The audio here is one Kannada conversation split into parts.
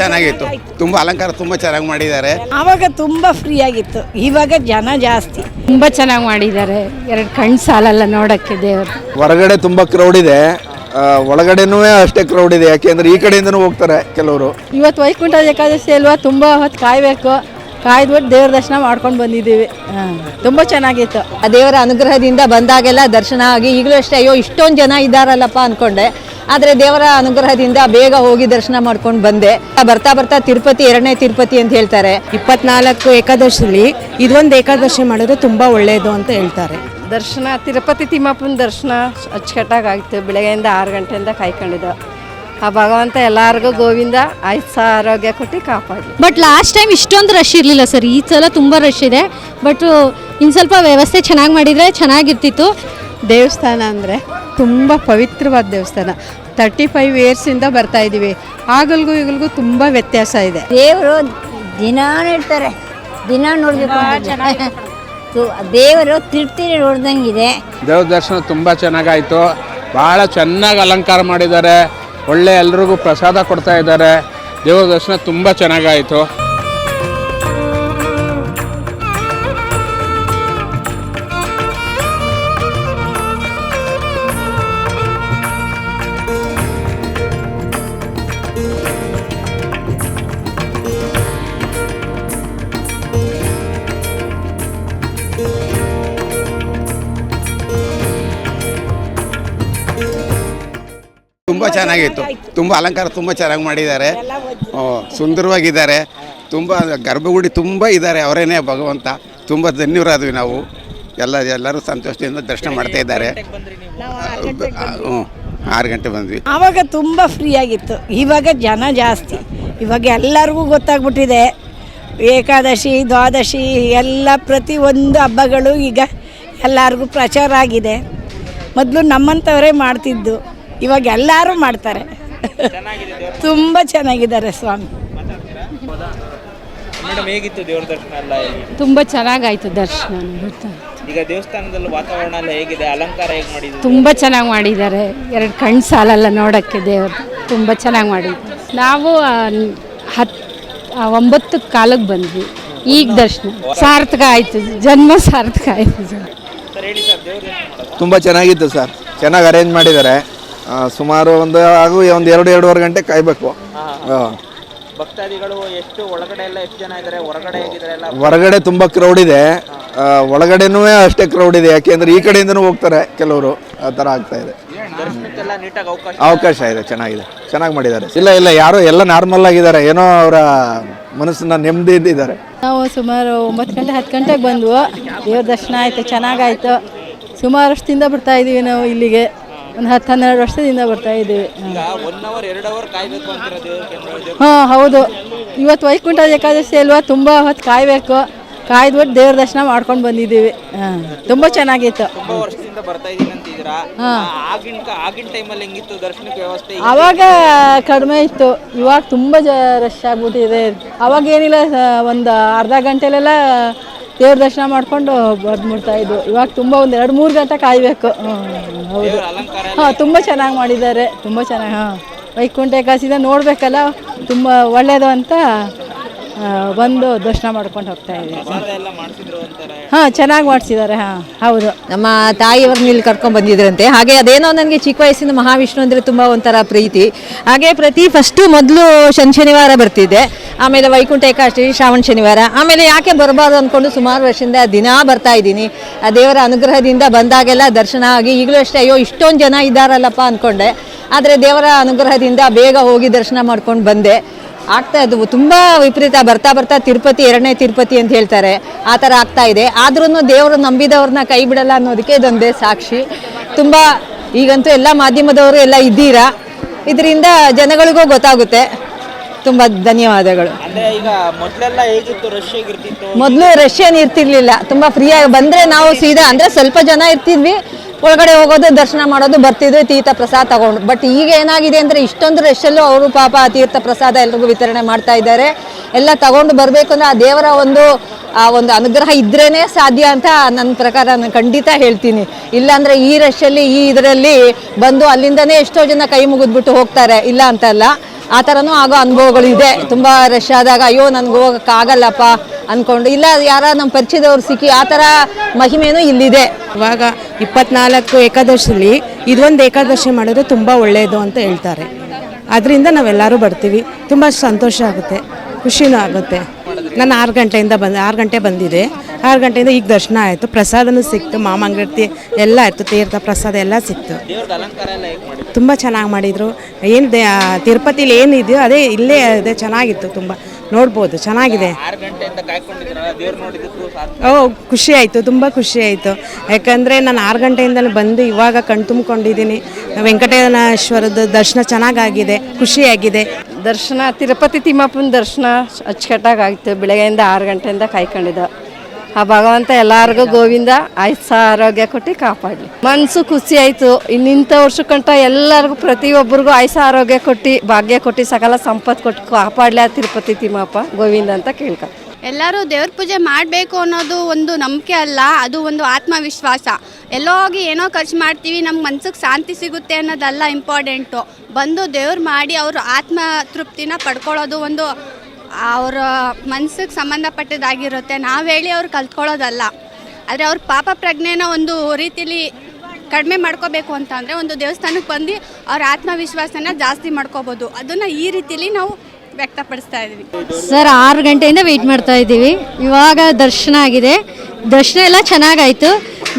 ಚೆನ್ನಾಗಿತ್ತು. ತುಂಬಾ ಅಲಂಕಾರ ತುಂಬಾ ಚೆನ್ನಾಗಿ ಮಾಡಿದ್ದಾರೆ. ಆವಾಗ ತುಂಬಾ ಫ್ರೀ ಆಗಿತ್ತು. ಇವಾಗ ಜನ ಜಾಸ್ತಿ. ತುಂಬಾ ಚೆನ್ನಾಗಿ ಮಾಡಿದ್ದಾರೆ. ಎರಡು ಕಣ್ಣು ಸಾಲಲ್ಲ ನೋಡಕ್ಕೆ ದೇವರು. ಹೊರಗಡೆ ತುಂಬಾ ಕ್ರೌಡ್ ಇದೆ. ಒಳಗಡೆನೂ ಅಷ್ಟೇ ಕ್ರೌಡ್ ಇದೆ. ಯಾಕೆಂದ್ರೆ ಈ ಕಡೆಯಿಂದನೂ ಹೋಗ್ತಾರೆ ಕೆಲವರು. ಇವತ್ತು ವೈಕುಂಠ ಏಕಾದಶಿ ಅಲ್ವಾ? ತುಂಬಾ ಹೊತ್ತು ಕಾಯಬೇಕು. ಕಾಯ್ದುಬಿಟ್ಟು ದೇವ್ರ ದರ್ಶನ ಮಾಡ್ಕೊಂಡು ಬಂದಿದ್ದೀವಿ. ಹಾಂ ತುಂಬ ಚೆನ್ನಾಗಿತ್ತು. ಆ ದೇವರ ಅನುಗ್ರಹದಿಂದ ಬಂದಾಗೆಲ್ಲ ದರ್ಶನ ಆಗಿ ಈಗಲೂ ಅಷ್ಟೇ ಅಯ್ಯೋ ಇಷ್ಟೊಂದು ಜನ ಇದ್ದಾರಲ್ಲಪ್ಪ ಅನ್ಕೊಂಡೆ. ಆದರೆ ದೇವರ ಅನುಗ್ರಹದಿಂದ ಬೇಗ ಹೋಗಿ ದರ್ಶನ ಮಾಡ್ಕೊಂಡು ಬಂದೆ. ಬರ್ತಾ ಬರ್ತಾ ತಿರುಪತಿ ಎರಡನೇ ತಿರುಪತಿ ಅಂತ ಹೇಳ್ತಾರೆ. ಇಪ್ಪತ್ನಾಲ್ಕು ಏಕಾದಶಿಲಿ ಇದೊಂದು ಏಕಾದಶಿ ಮಾಡೋದು ತುಂಬ ಒಳ್ಳೆಯದು ಅಂತ ಹೇಳ್ತಾರೆ. ದರ್ಶನ ತಿರುಪತಿ ತಿಮ್ಮಪ್ಪನ ದರ್ಶನ ಅಚ್ಚುಕಟ್ಟಾಗಿತ್ತು ಬೆಳಗ್ಗೆಯಿಂದ ಆರು ಗಂಟೆಯಿಂದ ಕಾಯ್ಕೊಂಡಿದ್ದ. ಆ ಭಗವಂತ ಎಲ್ಲರಿಗೂ ಗೋವಿಂದ ಆಯುಷ್ಯ ಆರೋಗ್ಯ ಕೊಟ್ಟು ಕಾಪಾಡಿ ಬಟ್ ಲಾಸ್ಟ್ ಟೈಮ್ ಇಷ್ಟೊಂದು ರಶ್ ಇರಲಿಲ್ಲ ಸರ್. ಈ ಸಲ ತುಂಬ ರಶ್ ಇದೆ. ಬಟ್ ಇನ್ನು ಸ್ವಲ್ಪ ವ್ಯವಸ್ಥೆ ಚೆನ್ನಾಗಿ ಮಾಡಿದರೆ ಚೆನ್ನಾಗಿರ್ತಿತ್ತು. ದೇವಸ್ಥಾನ ಅಂದರೆ ತುಂಬ ಪವಿತ್ರವಾದ ದೇವಸ್ಥಾನ. ತರ್ಟಿ ಫೈವ್ ಇಯರ್ಸಿಂದ ಬರ್ತಾ ಇದ್ದೀವಿ ಆಗಲ್ಗೂ ಈಗಲ್ಗೂ ತುಂಬ ವ್ಯತ್ಯಾಸ ಇದೆ. ದೇವರು ದಿನ ಇರ್ತಾರೆ ದಿನ ನೋಡಬೇಕು ದೇವರು ತಿರ್ತಿರಿ ನೋಡ್ದಂಗಿದೆ. ದೇವ್ರ ದರ್ಶನ ತುಂಬ ಚೆನ್ನಾಗಾಯಿತು. ಭಾಳ ಚೆನ್ನಾಗಿ ಅಲಂಕಾರ ಮಾಡಿದ್ದಾರೆ. ಒಳ್ಳೆ ಎಲ್ರಿಗೂ ಪ್ರಸಾದ ಕೊಡ್ತಾ ಇದ್ದಾರೆ. ದೇವ್ರ ದರ್ಶನ ತುಂಬ ಚೆನ್ನಾಗಾಯಿತು. ತುಂಬ ಚೆನ್ನಾಗಿತ್ತು. ತುಂಬ ಅಲಂಕಾರ ತುಂಬ ಚೆನ್ನಾಗಿ ಮಾಡಿದ್ದಾರೆ. ಸುಂದರವಾಗಿದ್ದಾರೆ. ತುಂಬ ಗರ್ಭಗುಡಿ ತುಂಬ ಇದ್ದಾರೆ ಅವರೇನೆ ಭಗವಂತ. ತುಂಬ ಧನ್ಯರಾದ್ವಿ ನಾವು. ಎಲ್ಲ ಎಲ್ಲರೂ ಸಂತೋಷದಿಂದ ದರ್ಶನ ಮಾಡ್ತಾ ಇದ್ದಾರೆ. ಹ್ಞೂ ಆರು ಗಂಟೆ ಬಂದ್ವಿ. ಆವಾಗ ತುಂಬ ಫ್ರೀ ಆಗಿತ್ತು. ಇವಾಗ ಜನ ಜಾಸ್ತಿ. ಇವಾಗ ಎಲ್ಲರಿಗೂ ಗೊತ್ತಾಗ್ಬಿಟ್ಟಿದೆ. ಏಕಾದಶಿ ದ್ವಾದಶಿ ಎಲ್ಲ ಪ್ರತಿಯೊಂದು ಹಬ್ಬಗಳು ಈಗ ಎಲ್ಲರಿಗೂ ಪ್ರಚಾರ ಆಗಿದೆ. ಮೊದಲು ನಮ್ಮಂಥವರೇ ಮಾಡ್ತಿದ್ದು. ಇವಾಗ ಎಲ್ಲರೂ ಮಾಡ್ತಾರೆ. ತುಂಬ ಚೆನ್ನಾಗಿದ್ದಾರೆ ಸ್ವಾಮಿ. ಮೇಡಮ್ ಹೇಗಿತ್ತು ದೇವ್ರ ದರ್ಶನ ಎಲ್ಲ ಹೇಗೆ? ತುಂಬ ಚೆನ್ನಾಗಾಯ್ತು ದರ್ಶನ. ಗೊತ್ತಾ ಈಗ ದೇವಸ್ಥಾನದಲ್ಲಿ ವಾತಾವರಣ ಎಲ್ಲ ಹೇಗಿದೆ? ಅಲಂಕಾರ ಹೇಗೆ ಮಾಡಿದ್ರು? ತುಂಬ ಚೆನ್ನಾಗಿ ಮಾಡಿದ್ದಾರೆ. ಎರಡು ಕಣ್ಣು ಸಾಲಲ್ಲ ನೋಡೋಕ್ಕೆ ದೇವರು. ತುಂಬ ಚೆನ್ನಾಗಿ ಮಾಡಿ ನಾವು ಹತ್ತು ಒಂಬತ್ತು ಕಾಲಕ್ಕೆ ಬಂದ್ವಿ. ಈಗ ದರ್ಶನ. ಸಾರ್ಥಕ ಆಯಿತು. ಜನ್ಮ ಸಾರ್ಥಕ ಆಯಿತು. ಸರ್ ಸರ್ ಹೇಳಿ ಸರ್ ದೇವ್ರ ದರ್ಶನ ಮಾಡೋದು. ತುಂಬ ಚೆನ್ನಾಗಿತ್ತು ಸರ್. ಚೆನ್ನಾಗಿ ಅರೇಂಜ್ ಮಾಡಿದ್ದಾರೆ. ಆ, ಸುಮಾರು ಒಂದು ಹಾಗೂ ಒಂದು ಎರಡು ಎರಡೂವರೆ ಗಂಟೆ ಕಾಯಬೇಕು. ಭಕ್ತಾದಿಗಳು ಎಷ್ಟು ಒಳಗಡೆ ಎಲ್ಲ ಎಷ್ಟು ಜನ ಇದ್ದಾರೆ ಹೊರಗಡೆ ಹೇಗಿದ್ದಾರೆ ಎಲ್ಲ? ಹೊರಗಡೆ ತುಂಬ ಕ್ರೌಡ್ ಇದೆ. ಒಳಗಡೆನೂ ಅಷ್ಟೇ ಕ್ರೌಡ್ ಇದೆ. ಯಾಕೆಂದ್ರೆ ಈ ಕಡೆಯಿಂದನೂ ಹೋಗ್ತಾರೆ ಕೆಲವರು. ಆ ಥರ ಆಗ್ತಾ ಇದೆ. ದರ್ಶನಕ್ಕೆಲ್ಲ ನೀಟಾಗಿ ಅವಕಾಶ ಅವಕಾಶ ಇದೆ. ಚೆನ್ನಾಗಿದೆ. ಚೆನ್ನಾಗಿ ಮಾಡಿದ್ದಾರೆ. ಇಲ್ಲ ಇಲ್ಲ ಯಾರು ಎಲ್ಲ ನಾರ್ಮಲ್ ಆಗಿದ್ದಾರೆ. ಏನೋ ಅವರ ಮನಸ್ಸನ್ನ ನೆಮ್ಮದಿ ಇದ್ದಿದ್ದಾರೆ. ನಾವು ಸುಮಾರು ಒಂಬತ್ತು ಗಂಟೆ ಹತ್ತು ಗಂಟೆಗೆ ಬಂದ್ವು. ದೇವ್ರ ದರ್ಶನ ಆಯಿತು ಚೆನ್ನಾಗಾಯಿತು. ಸುಮಾರು ವರ್ಷದಿಂದ ಬರ್ತಾ ಇದ್ದೀವಿ ನಾವು ಇಲ್ಲಿಗೆ. ಒಂದು ಹತ್ತು ಹನ್ನೆರಡು ವರ್ಷದಿಂದ ಬರ್ತಾ ಇದ್ದೀವಿ. ಹಾಂ ಹೌದು. ಇವತ್ತು ವೈಕುಂಠ ಏಕಾದಶಿ ಅಲ್ವಾ? ತುಂಬ ಹೊತ್ತು ಕಾಯಬೇಕು. ಕಾಯ್ದುಬಿಟ್ಟು ದೇವ್ರ ದರ್ಶನ ಮಾಡ್ಕೊಂಡು ಬಂದಿದ್ದೀವಿ. ಹಾಂ ತುಂಬ ಚೆನ್ನಾಗಿತ್ತು. ಅವಾಗ ಕಡಿಮೆ ಇತ್ತು. ಇವಾಗ ತುಂಬ ಜ ರಶ್ ಆಗ್ಬಿಟ್ಟಿದೆ. ಅವಾಗ ಏನಿಲ್ಲ ಒಂದು ಅರ್ಧ ಗಂಟೆಲೆಲ್ಲ ದೇವ್ರ ದರ್ಶನ ಮಾಡ್ಕೊಂಡು ಬಂದ್ಬಿಡ್ತಾ ಇದ್ವು. ಇವಾಗ ತುಂಬ ಒಂದು ಎರಡು ಮೂರು ಗಂಟೆ ಕಾಯಬೇಕು. ಹೌದು. ಹಾಂ ತುಂಬ ಚೆನ್ನಾಗಿ ಮಾಡಿದ್ದಾರೆ. ತುಂಬ ಚೆನ್ನಾಗಿ ಹಾಂ. ವೈಕುಂಠ ಏಕಾದಶಿದ ನೋಡಬೇಕಲ್ಲ. ತುಂಬ ಒಳ್ಳೆಯದು ಅಂತ ಬಂದು ದರ್ಶನ ಮಾಡ್ಕೊಂಡು ಹೋಗ್ತಾ ಇದ್ದೀವಿ ಹಾಂ ಚೆನ್ನಾಗಿ ಮಾಡಿಸಿದ್ದಾರೆ ಹಾಂ ಹೌದು. ನಮ್ಮ ತಾಯಿಯವ್ರನ್ನ ಇಲ್ಲಿ ಕರ್ಕೊಂಡು ಬಂದಿದ್ರಂತೆ. ಹಾಗೆ ಅದೇನೋ ನನಗೆ ಚಿಕ್ಕ ವಯಸ್ಸಿನ ಮಹಾವಿಷ್ಣು ಅಂದರೆ ತುಂಬ ಒಂಥರ ಪ್ರೀತಿ. ಹಾಗೆ ಪ್ರತಿ ಫಸ್ಟು ಮೊದಲು ಶನಿ ಶನಿವಾರ ಬರ್ತಿದ್ದೆ. ಆಮೇಲೆ ವೈಕುಂಠ ಏಕಾದಶಿ ಶ್ರಾವಣ ಶನಿವಾರ. ಆಮೇಲೆ ಯಾಕೆ ಬರಬಾರ್ದು ಅಂದ್ಕೊಂಡು ಸುಮಾರು ವರ್ಷದಿಂದ ದಿನ ಬರ್ತಾ ಇದ್ದೀನಿ. ಆ ದೇವರ ಅನುಗ್ರಹದಿಂದ ಬಂದಾಗೆಲ್ಲ ದರ್ಶನ ಆಗಿ ಈಗಲೂ ಅಷ್ಟೇ ಅಯ್ಯೋ ಇಷ್ಟೊಂದು ಜನ ಇದ್ದಾರಲ್ಲಪ್ಪ ಅಂದ್ಕೊಂಡೆ ಆದರೆ ದೇವರ ಅನುಗ್ರಹದಿಂದ ಬೇಗ ಹೋಗಿ ದರ್ಶನ ಮಾಡ್ಕೊಂಡು ಬಂದೆ. ಆಗ್ತಾ ಇದ್ವು. ತುಂಬ ವಿಪರೀತ ಬರ್ತಾ ಬರ್ತಾ ತಿರುಪತಿ ಎರಡನೇ ತಿರುಪತಿ ಅಂತ ಹೇಳ್ತಾರೆ. ಆ ಥರ ಆಗ್ತಾ ಇದೆ. ಆದ್ರೂ ದೇವರು ನಂಬಿದವ್ರನ್ನ ಕೈ ಬಿಡಲ್ಲ ಅನ್ನೋದಕ್ಕೆ ಇದೊಂದೇ ಸಾಕ್ಷಿ. ತುಂಬ ಈಗಂತೂ ಎಲ್ಲ ಮಾಧ್ಯಮದವರು ಎಲ್ಲ ಇದ್ದೀರಾ? ಇದರಿಂದ ಜನಗಳಿಗೂ ಗೊತ್ತಾಗುತ್ತೆ. ತುಂಬ ಧನ್ಯವಾದಗಳು. ರಶ್ ಮೊದಲು ರಷ್ಯನ್ ಇರ್ತಿರ್ಲಿಲ್ಲ. ತುಂಬ ಫ್ರೀಯಾಗಿ ಬಂದರೆ ನಾವು ಸೀದಾ ಅಂದರೆ ಸ್ವಲ್ಪ ಜನ ಇರ್ತಿದ್ವಿ. ಒಳಗಡೆ ಹೋಗೋದು, ದರ್ಶನ ಮಾಡೋದು, ಬರ್ತಿದ್ವಿ, ತೀರ್ಥ ಪ್ರಸಾದ ತಗೊಂಡು. ಬಟ್ ಈಗ ಏನಾಗಿದೆ ಅಂದರೆ ಇಷ್ಟೊಂದು ರಶಲ್ಲೂ ಅವರು ಪಾಪ ಆ ತೀರ್ಥ ಪ್ರಸಾದ ಎಲ್ರಿಗೂ ವಿತರಣೆ ಮಾಡ್ತಾ ಇದ್ದಾರೆ. ಎಲ್ಲ ತಗೊಂಡು ಬರಬೇಕು ಅಂದರೆ ಆ ದೇವರ ಒಂದು, ಆ ಒಂದು ಅನುಗ್ರಹ ಇದ್ರೇ ಸಾಧ್ಯ ಅಂತ ನನ್ನ ಪ್ರಕಾರ ನಾನು ಖಂಡಿತ ಹೇಳ್ತೀನಿ. ಇಲ್ಲಾಂದರೆ ಈ ರಶಲ್ಲಿ ಈ ಇದರಲ್ಲಿ ಬಂದು ಅಲ್ಲಿಂದನೇ ಎಷ್ಟೋ ಜನ ಕೈ ಮುಗಿದ್ಬಿಟ್ಟು ಹೋಗ್ತಾರೆ. ಇಲ್ಲ ಅಂತಲ್ಲ. ಆ ಥರನೂ ಆಗೋ ಅನುಭವಗಳು ಇದೆ. ತುಂಬ ರಶ್ ಆದಾಗ, ಅಯ್ಯೋ, ನನಗೆ ಹೋಗೋಕ್ಕಾಗಲ್ಲಪ್ಪ. ಅಂದ್ಕೊಂಡು ಇಲ್ಲ ಯಾರ ನಮ್ಮ ಪರಿಚಯದವ್ರು ಸಿಕ್ಕಿ, ಆ ಥರ ಮಹಿಮೆನೂ ಇಲ್ಲಿದೆ. ಇವಾಗ ಇಪ್ಪತ್ನಾಲ್ಕು ಏಕಾದಶಿಲಿ ಇದೊಂದು ಏಕಾದಶಿ ಮಾಡಿದ್ರೆ ತುಂಬ ಒಳ್ಳೆಯದು ಅಂತ ಹೇಳ್ತಾರೆ. ಅದರಿಂದ ನಾವೆಲ್ಲರೂ ಬರ್ತೀವಿ. ತುಂಬ ಸಂತೋಷ ಆಗುತ್ತೆ, ಖುಷಿನೂ ಆಗುತ್ತೆ. ನಾನು ಆರು ಗಂಟೆಯಿಂದ ಬಂದ, ಆರು ಗಂಟೆ ಬಂದಿದೆ. ಆರು ಗಂಟೆಯಿಂದ ಈಗ ದರ್ಶನ ಆಯಿತು. ಪ್ರಸಾದನೂ ಸಿಕ್ತು ಮಾಮಂಗರ್ತಿ ಎಲ್ಲ ಆಯಿತು, ತೀರ್ಥ ಪ್ರಸಾದ ಎಲ್ಲ ಸಿಕ್ತು. ತುಂಬ ಚೆನ್ನಾಗಿ ಮಾಡಿದರು. ಏನು ತಿರುಪತಿಲಿ ಏನಿದೆಯೋ ಅದೇ ಇಲ್ಲೇ ಅದೇ ಚೆನ್ನಾಗಿತ್ತು ತುಂಬ. ನೋಡ್ಬೋದು ಚೆನ್ನಾಗಿದೆ. ಓ ಖುಷಿ ಆಯಿತು ತುಂಬ ಖುಷಿ ಆಯಿತು. ಯಾಕಂದರೆ ನಾನು ಆರು ಗಂಟೆಯಿಂದಲೇ ಬಂದು ಇವಾಗ ಕಣ್ ತುಂಬಿಕೊಂಡಿದ್ದೀನಿ. ವೆಂಕಟೇಶ್ವರದ ದರ್ಶನ ಚೆನ್ನಾಗಾಗಿದೆ ಖುಷಿಯಾಗಿದೆ. ದರ್ಶನ ತಿರುಪತಿ ತಿಮ್ಮಪ್ಪನ ದರ್ಶನ ಅಚ್ಚುಕಟ್ಟಾಗಿ ಆಯಿತು. ಬೆಳಗ್ಗೆಯಿಂದ ಆರು ಗಂಟೆಯಿಂದ ಕಾಯ್ಕೊಂಡಿದ್ದ. ಆ ಭಗವಂತ ಎಲ್ಲರಿಗೂ ಗೋವಿಂದ ಆಯುಷ್ಯ ಆರೋಗ್ಯ ಕೊಟ್ಟು ಕಾಪಾಡ್ಲಿ. ಮನ್ಸು ಖುಷಿ ಆಯಿತು. ಇನ್ನಿಂಥ ವರ್ಷಕ್ಕಂಟ ಎಲ್ಲರಿಗೂ ಪ್ರತಿಯೊಬ್ಬರಿಗೂ ಆಯ್ಸ ಆರೋಗ್ಯ ಕೊಟ್ಟು, ಭಾಗ್ಯ ಕೊಟ್ಟು, ಸಕಲ ಸಂಪತ್ತು ಕೊಟ್ಟು ಕಾಪಾಡ್ಲಿ ಆ ತಿರುಪತಿ ತಿಮ್ಮಪ್ಪ ಗೋವಿಂದ ಅಂತ ಕೇಳ್ಕ. ಎಲ್ಲರೂ ದೇವ್ರ ಪೂಜೆ ಮಾಡಬೇಕು ಅನ್ನೋದು ಒಂದು ನಂಬಿಕೆ ಅಲ್ಲ, ಅದು ಒಂದು ಆತ್ಮವಿಶ್ವಾಸ. ಎಲ್ಲೋ ಹೋಗಿ ಏನೋ ಖರ್ಚು ಮಾಡ್ತೀವಿ ನಮ್ಮ ಮನ್ಸಿಗೆ ಶಾಂತಿ ಸಿಗುತ್ತೆ ಅನ್ನೋದಲ್ಲ ಇಂಪಾರ್ಟೆಂಟು ಬಂದು ದೇವ್ರು ಮಾಡಿ ಅವರು ಆತ್ಮ ತೃಪ್ತಿನ ಪಡ್ಕೊಳ್ಳೋದು ಒಂದು ಅವರ ಮನಸ್ಸಿಗೆ ಸಂಬಂಧಪಟ್ಟದ್ದಾಗಿರುತ್ತೆ. ನಾವು ಹೇಳಿ ಅವ್ರು ಕಲ್ತ್ಕೊಳ್ಳೋದಲ್ಲ. ಆದರೆ ಅವ್ರ ಪಾಪ ಪ್ರಜ್ಞೆನ ಒಂದು ರೀತಿಲಿ ಕಡಿಮೆ ಮಾಡ್ಕೋಬೇಕು ಅಂತ ಅಂದರೆ ಒಂದು ದೇವಸ್ಥಾನಕ್ಕೆ ಬಂದು ಅವ್ರ ಆತ್ಮವಿಶ್ವಾಸನ ಜಾಸ್ತಿ ಮಾಡ್ಕೋಬೋದು. ಅದನ್ನು ಈ ರೀತಿಲಿ ನಾವು ವ್ಯಕ್ತಪಡಿಸ್ತಾ ಇದ್ದೀವಿ ಸರ್, ಆರು ಗಂಟೆಯಿಂದ ವೆಯ್ಟ್ ಮಾಡ್ತಾ ಇದ್ದೀವಿ ಇವಾಗ ದರ್ಶನ ಆಗಿದೆ. ದರ್ಶನ ಎಲ್ಲ ಚೆನ್ನಾಗಾಯಿತು.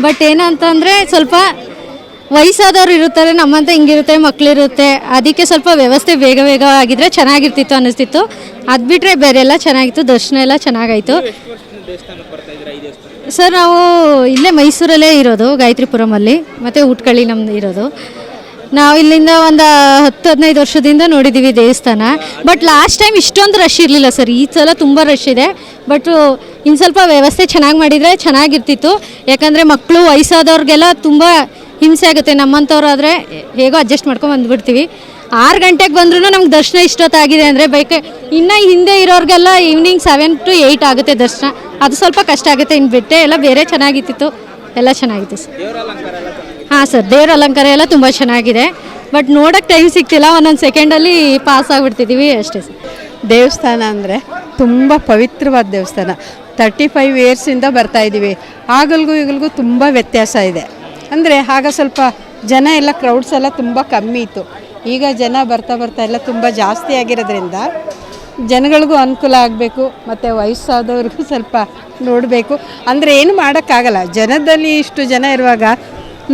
ಬಟ್ ಏನಂತಂದರೆ ಸ್ವಲ್ಪ ವಯಸ್ಸಾದವ್ರು ಇರುತ್ತಾರೆ ನಮ್ಮಂತ ಹಿಂಗಿರುತ್ತೆ ಮಕ್ಕಳಿರುತ್ತೆ ಅದಕ್ಕೆ ಸ್ವಲ್ಪ ವ್ಯವಸ್ಥೆ ಬೇಗ ಬೇಗ ಆಗಿದ್ರೆ ಚೆನ್ನಾಗಿರ್ತಿತ್ತು ಅನ್ನಿಸ್ತಿತ್ತು. ಅದು ಬಿಟ್ಟರೆ ಬೇರೆ ಎಲ್ಲ ಚೆನ್ನಾಗಿತ್ತು ದರ್ಶನ ಎಲ್ಲ ಚೆನ್ನಾಗಾಯಿತು. ಸರ್ ನಾವು ಇಲ್ಲೇ ಮೈಸೂರಲ್ಲೇ ಇರೋದು ಗಾಯತ್ರಿಪುರಮಲ್ಲಿ ಮತ್ತು ಹುಟ್ಕಳ್ಳಿ ನಮ್ದು ಇರೋದು. ನಾವು ಇಲ್ಲಿಂದ ಒಂದು ಹತ್ತು ಹದಿನೈದು ವರ್ಷದಿಂದ ನೋಡಿದ್ದೀವಿ ದೇವಸ್ಥಾನ. ಬಟ್ ಲಾಸ್ಟ್ ಟೈಮ್ ಇಷ್ಟೊಂದು ರಶ್ ಇರಲಿಲ್ಲ ಸರ್. ಈ ಸಲ ತುಂಬ ರಶ್ ಇದೆ. ಬಟ್ ಇನ್ನು ಸ್ವಲ್ಪ ವ್ಯವಸ್ಥೆ ಚೆನ್ನಾಗಿ ಮಾಡಿದರೆ ಚೆನ್ನಾಗಿರ್ತಿತ್ತು. ಯಾಕಂದರೆ ಮಕ್ಕಳು ವಯಸ್ಸಾದವ್ರಿಗೆಲ್ಲ ತುಂಬ ಹಿಂಸೆ ಆಗುತ್ತೆ. ನಮ್ಮಂಥವ್ರಾದರೆ ಹೇಗೋ ಅಡ್ಜಸ್ಟ್ ಮಾಡ್ಕೊಂಡು ಬಂದುಬಿಡ್ತೀವಿ. ಆರು ಗಂಟೆಗೆ ಬಂದ್ರೂ ನಮ್ಗೆ ದರ್ಶನ ಇಷ್ಟೊತ್ತಾಗಿದೆ ಅಂದರೆ ಬೈಕ್ ಇನ್ನು ಹಿಂದೆ ಇರೋರಿಗೆಲ್ಲ ಈವ್ನಿಂಗ್ ಸೆವೆನ್ ಟು ಏಯ್ಟ್ ಆಗುತ್ತೆ ದರ್ಶನ. ಅದು ಸ್ವಲ್ಪ ಕಷ್ಟ ಆಗುತ್ತೆ. ಇನ್ನು ಬಿಟ್ಟೆ ಎಲ್ಲ ಬೇರೆ ಚೆನ್ನಾಗಿತ್ತು ಎಲ್ಲ ಚೆನ್ನಾಗಿತ್ತು ಸರ್. ಅಲಂಕಾರ ಎಲ್ಲ ಚೆನ್ನಾಗಿದೆ ಹಾಂ ಸರ್ ದೇವ್ರ ಅಲಂಕಾರ ಎಲ್ಲ ತುಂಬ ಚೆನ್ನಾಗಿದೆ. ಬಟ್ ನೋಡೋಕ್ಕೆ ಟೈಮ್ ಸಿಗ್ತಿಲ್ಲ. ಒಂದೊಂದು ಸೆಕೆಂಡಲ್ಲಿ ಪಾಸ್ ಆಗಿಬಿಡ್ತಿದ್ದೀವಿ ಅಷ್ಟೇ ಸರ್. ದೇವಸ್ಥಾನ ಅಂದರೆ ತುಂಬ ಪವಿತ್ರವಾದ ದೇವಸ್ಥಾನ. ತರ್ಟಿ ಫೈವ್ ಇಯರ್ಸಿಂದ ಬರ್ತಾ ಇದ್ದೀವಿ ಆಗಲ್ಗೂ ಈಗಲ್ಗೂ ತುಂಬ ವ್ಯತ್ಯಾಸ ಇದೆ. ಅಂದರೆ ಆಗ ಸ್ವಲ್ಪ ಜನ ಎಲ್ಲ ಕ್ರೌಡ್ಸ್ ಎಲ್ಲ ತುಂಬ ಕಮ್ಮಿ ಇತ್ತು. ಈಗ ಜನ ಬರ್ತಾ ಬರ್ತಾ ಎಲ್ಲ ತುಂಬ ಜಾಸ್ತಿ ಆಗಿರೋದ್ರಿಂದ ಜನಗಳಿಗೂ ಅನುಕೂಲ ಆಗಬೇಕು, ಮತ್ತು ವಯಸ್ಸಾದವ್ರಿಗೂ ಸ್ವಲ್ಪ ನೋಡಬೇಕು. ಅಂದರೆ ಏನು ಮಾಡೋಕ್ಕಾಗಲ್ಲ, ಜನದಲ್ಲಿ ಇಷ್ಟು ಜನ ಇರುವಾಗ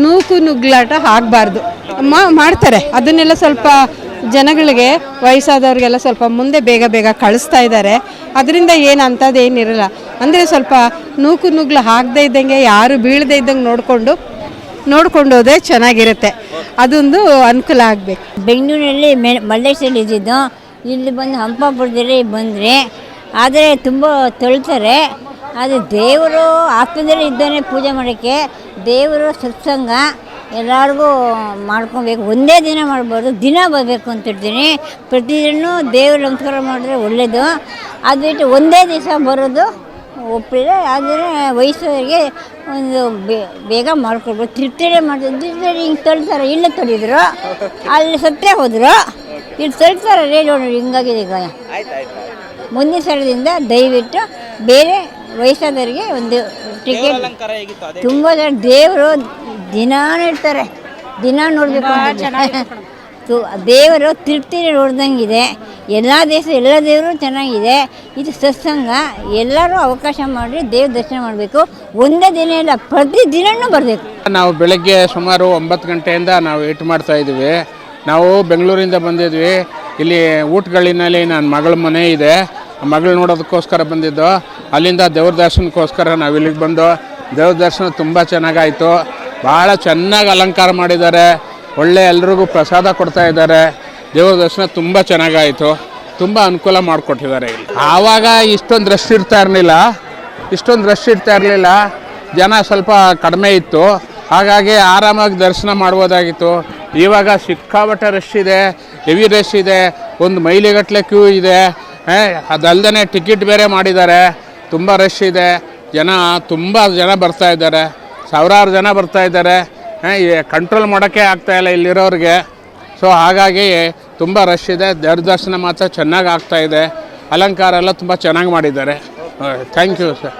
ನೂಕು ನುಗ್ಲಾಟ ಆಗಬಾರ್ದು. ಮಾಡ್ತಾರೆ. ಅದನ್ನೆಲ್ಲ ಸ್ವಲ್ಪ ಜನಗಳಿಗೆ, ವಯಸ್ಸಾದವ್ರಿಗೆಲ್ಲ ಸ್ವಲ್ಪ ಮುಂದೆ ಬೇಗ ಬೇಗ ಕಳಿಸ್ತಾ ಇದ್ದಾರೆ. ಅದರಿಂದ ಏನು ಅಂಥದ್ದೇನಿರಲ್ಲ. ಅಂದರೆ ಸ್ವಲ್ಪ ನೂಕು ನುಗ್ಲು ಹಾಕದೇ ಇದ್ದಂಗೆ, ಯಾರು ಬೀಳದೇ ಇದ್ದಂಗೆ ನೋಡಿಕೊಂಡು ನೋಡ್ಕೊಂಡು ಹೋದ್ರೆ ಚೆನ್ನಾಗಿರುತ್ತೆ. ಅದೊಂದು ಅನುಕೂಲ ಆಗಬೇಕು. ಬೆಂಗಳೂರಲ್ಲಿ ಮೆ ಮಲ್ಲೇಶ್ವರಲ್ಲಿ ಇದ್ದಿದ್ದು. ಇಲ್ಲಿ ಬಂದು ಹಂಪಾಪುರದಲ್ಲಿ ಬಂದರೆ, ಆದರೆ ತುಂಬ ತೊಳಿತಾರೆ. ಆದರೆ ದೇವರು ಆತ್ಮದಲ್ಲಿ ಇದ್ದಾನೆ ಪೂಜೆ ಮಾಡೋಕ್ಕೆ ದೇವರು ಸತ್ಸಂಗ ಎಲ್ಲರಿಗೂ ಮಾಡ್ಕೊಬೇಕು. ಒಂದೇ ದಿನ ಮಾಡ್ಬೋದು ದಿನ ಬರಬೇಕು ಅಂತ ಹೇಳ್ತೀನಿ ಪ್ರತಿದಿನ ದೇವ್ರ ನಮಸ್ಕಾರ ಮಾಡಿದ್ರೆ ಒಳ್ಳೆಯದು ಅದು ಬಿಟ್ಟು ಒಂದೇ ದಿವಸ ಬರೋದು ಒಪ್ಪಿದ್ರೆ ಆದರೆ ವಯಸ್ಸವರಿಗೆ ಒಂದು ಬೇಗ ಮಾಡ್ಕೊಡ್ಬೋದು ತಿರ್ತಿಡೆ ಮಾಡ್ತಾರೆ. ಹಿಂಗೆ ತಳ್ತಾರೆ. ಇಲ್ಲ ತಳಿದ್ರು ಅಲ್ಲಿ ಸತ್ತೇ ಹೋದರು. ಇಲ್ಲಿ ತಳ್ತಾರೆ ರೇಡಿಯೋ ನೋಡಿ ಹಿಂಗಾಗಿದೆ ಈಗ ಮುಂದಿನ ಸಲದಿಂದ ದಯವಿಟ್ಟು ಬೇರೆ ವಯಸ್ಸಾದವರಿಗೆ ಒಂದು ಟಿಕೆಟ್ ತುಂಬ ಜನ ದೇವರು ದಿನಾನು ಇರ್ತಾರೆ ದಿನ ನೋಡಬೇಕು ದೇವರು ತೃಪ್ತಿ ನೋಡ್ದಂಗಿದೆ. ಎಲ್ಲ ದೇಶ, ಎಲ್ಲ ದೇವರು ಚೆನ್ನಾಗಿದೆ. ಇದು ಸತ್ಸಂಗ. ಎಲ್ಲರೂ ಅವಕಾಶ ಮಾಡಿ ದೇವ್ರ ದರ್ಶನ ಮಾಡಬೇಕು. ಒಂದೇ ದಿನ ಇಲ್ಲ ಪ್ರತಿ ದಿನನೂ ಬರಬೇಕು. ನಾವು ಬೆಳಗ್ಗೆ ಸುಮಾರು ಒಂಬತ್ತು ಗಂಟೆಯಿಂದ ನಾವು ಏಟು ಮಾಡ್ತಾ ಇದ್ದೀವಿ. ನಾವು ಬೆಂಗಳೂರಿಂದ ಬಂದಿದ್ವಿ. ಇಲ್ಲಿ ಊಟಗಳಿನಲ್ಲಿ ನನ್ನ ಮಗಳ ಮನೆ ಇದೆ. ಮಗಳು ನೋಡೋದಕ್ಕೋಸ್ಕರ ಬಂದಿದ್ದು. ಅಲ್ಲಿಂದ ದೇವ್ರ ದರ್ಶನಕ್ಕೋಸ್ಕರ ನಾವು ಇಲ್ಲಿಗೆ ಬಂದು, ದೇವ್ರ ದರ್ಶನ ತುಂಬ ಚೆನ್ನಾಗಾಯಿತು. ಭಾಳ ಚೆನ್ನಾಗಿ ಅಲಂಕಾರ ಮಾಡಿದ್ದಾರೆ. ಒಳ್ಳೆ ಎಲ್ರಿಗೂ ಪ್ರಸಾದ ಕೊಡ್ತಾ ಇದ್ದಾರೆ. ದೇವ್ರ ದರ್ಶನ ತುಂಬ ಚೆನ್ನಾಗಾಯಿತು. ತುಂಬ ಅನುಕೂಲ ಮಾಡಿಕೊಟ್ಟಿದ್ದಾರೆ ಇಲ್ಲಿ. ಆವಾಗ ಇಷ್ಟೊಂದು ರಶ್ ಇರ್ತಾ ಇರಲಿಲ್ಲ. ಇಷ್ಟೊಂದು ರಶ್ ಇರ್ತಾ ಇರಲಿಲ್ಲ. ಜನ ಸ್ವಲ್ಪ ಕಡಿಮೆ ಇತ್ತು. ಹಾಗಾಗಿ ಆರಾಮಾಗಿ ದರ್ಶನ ಮಾಡ್ಬೋದಾಗಿತ್ತು. ಇವಾಗ ಸಿಕ್ಕಾಪಟ್ಟೆ ರಶ್ ಇದೆ. ಹೆವಿ ರಶ್ ಇದೆ. ಒಂದು ಮೈಲಿಗಟ್ಟಲೆ ಕ್ಯೂ ಇದೆ. ಅದಲ್ಲದೆ ಟಿಕೆಟ್ ಬೇರೆ ಮಾಡಿದ್ದಾರೆ. ತುಂಬ ರಶ್ ಇದೆ. ಜನ ತುಂಬ ಜನ ಬರ್ತಾ ಇದ್ದಾರೆ. ಸಾವಿರಾರು ಜನ ಬರ್ತಾ ಇದ್ದಾರೆ. ಕಂಟ್ರೋಲ್ ಮಾಡೋಕ್ಕೆ ಆಗ್ತಾಯಿಲ್ಲ ಇಲ್ಲಿರೋರಿಗೆ. ಸೊ ಹಾಗಾಗಿ ತುಂಬ ರಶ್ ಇದೆ. ದೇವ್ರ ದರ್ಶನ ಮಾತ್ರ ಚೆನ್ನಾಗಿ ಆಗ್ತಾ ಇದೆ. ಅಲಂಕಾರ ಎಲ್ಲ ತುಂಬ ಚೆನ್ನಾಗಿ ಮಾಡಿದ್ದಾರೆ. Thank you sir